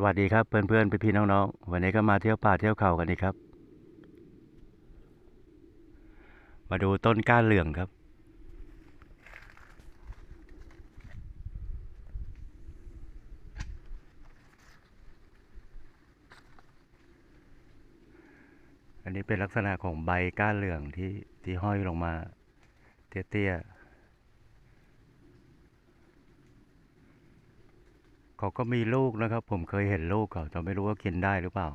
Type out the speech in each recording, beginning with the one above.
สวัสดีครับเพื่อนๆพี่ๆน้องๆ วันนี้ก็มาเที่ยวป่าเที่ยวเขากันอีกครับ มาดูต้นก้านเหลืองครับ อันนี้เป็นลักษณะของใบก้านเหลืองที่ที่ห้อยลงมา เตี้ยๆ เขาก็มีลูกนะครับ ผมเคยเห็นลูกเขาแต่ไม่รู้ว่ากินได้หรือเปล่า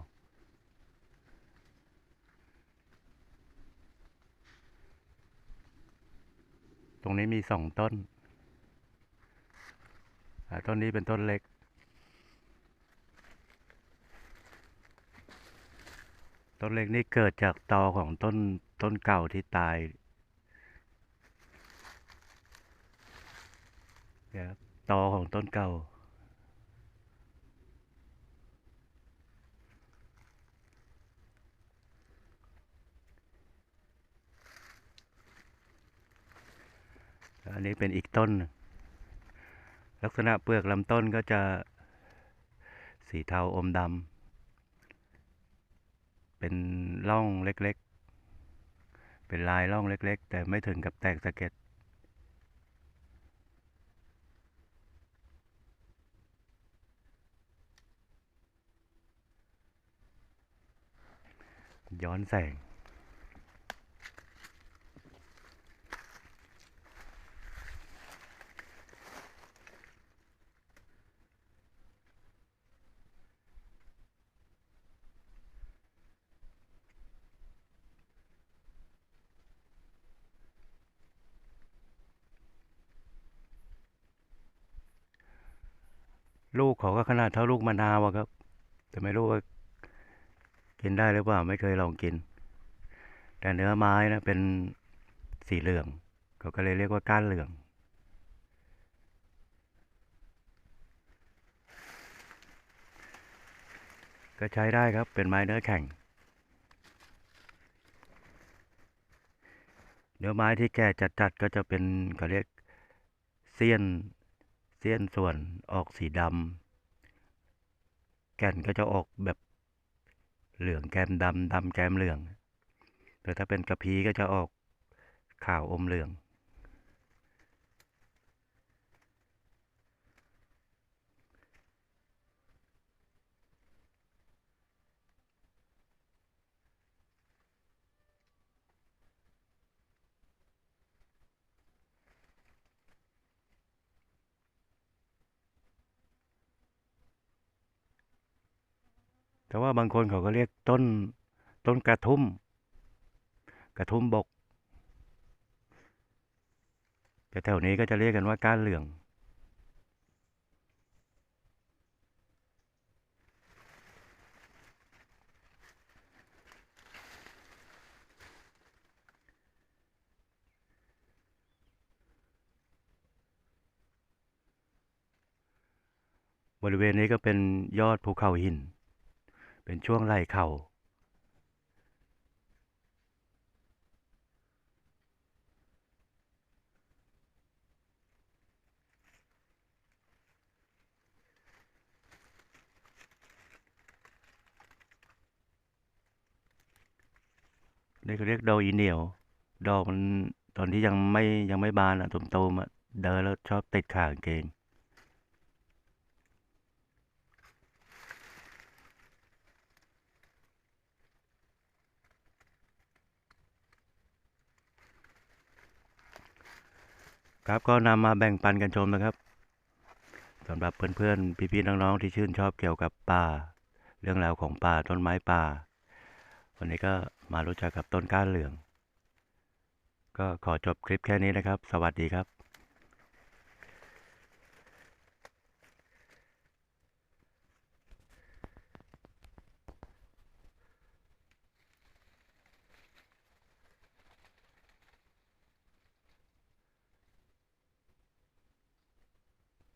ตรงนี้มีสองต้นต้นนี้เป็นต้นเล็ก ต้นเล็กนี่เกิดจากตอของต้นต้นเก่าที่ตายตอของต้นเก่า อันนี้เป็นอีกต้น ลักษณะเปลือกลำต้นก็จะสีเทาอมดำเป็นร่องเล็กๆ เป็นลายร่องเล็ก ๆ แต่ไม่ถึงกับแตกสะเก็ดย้อนแสง ลูกเขาก็ขนาดเท่าลูกมะนาวอะครับ แต่ไม่รู้ว่ากินได้หรือเปล่าไม่เคยลองกิน แต่เนื้อไม้นะเป็นสีเหลือง เขาก็เลยเรียกว่าก้านเหลือง ก็ใช้ได้ครับเป็นไม้เนื้อแข็ง เนื้อไม้ที่แก่จัดๆก็จะเป็นเขาเรียกเสี้ยน เสี้ยนส่วนออกสีดำแก่นก็จะออกแบบเหลืองแก้มดำดำแก้มเหลือง แต่ถ้าเป็นกระพี้ก็จะออกขาวอมเหลือง แต่ว่าบางคนเขาก็เรียกต้นต้นกระทุ่ม กระทุ่มบก แต่แถวนี้ก็จะเรียกกันว่าก้านเหลือง บริเวณนี้ก็เป็นยอดภูเขาหิน เป็นช่วงไหล่เข่า นี่เขาเรียกดออีเหนียว ดอกมันตอนที่ยังไม่ยังไม่บานอะตุ่มๆอะเดินแล้วชอบติดขากางเกง ครับก็นำมาแบ่งปันกันชมนะครับสำหรับเพื่อนๆ พี่ๆ น้องๆ ที่ชื่นชอบเกี่ยวกับป่า เรื่องราวของป่าต้นไม้ป่า วันนี้ก็มารู้จักกับต้นก้านเหลือง ก็ขอจบคลิปแค่นี้นะครับ สวัสดีครับ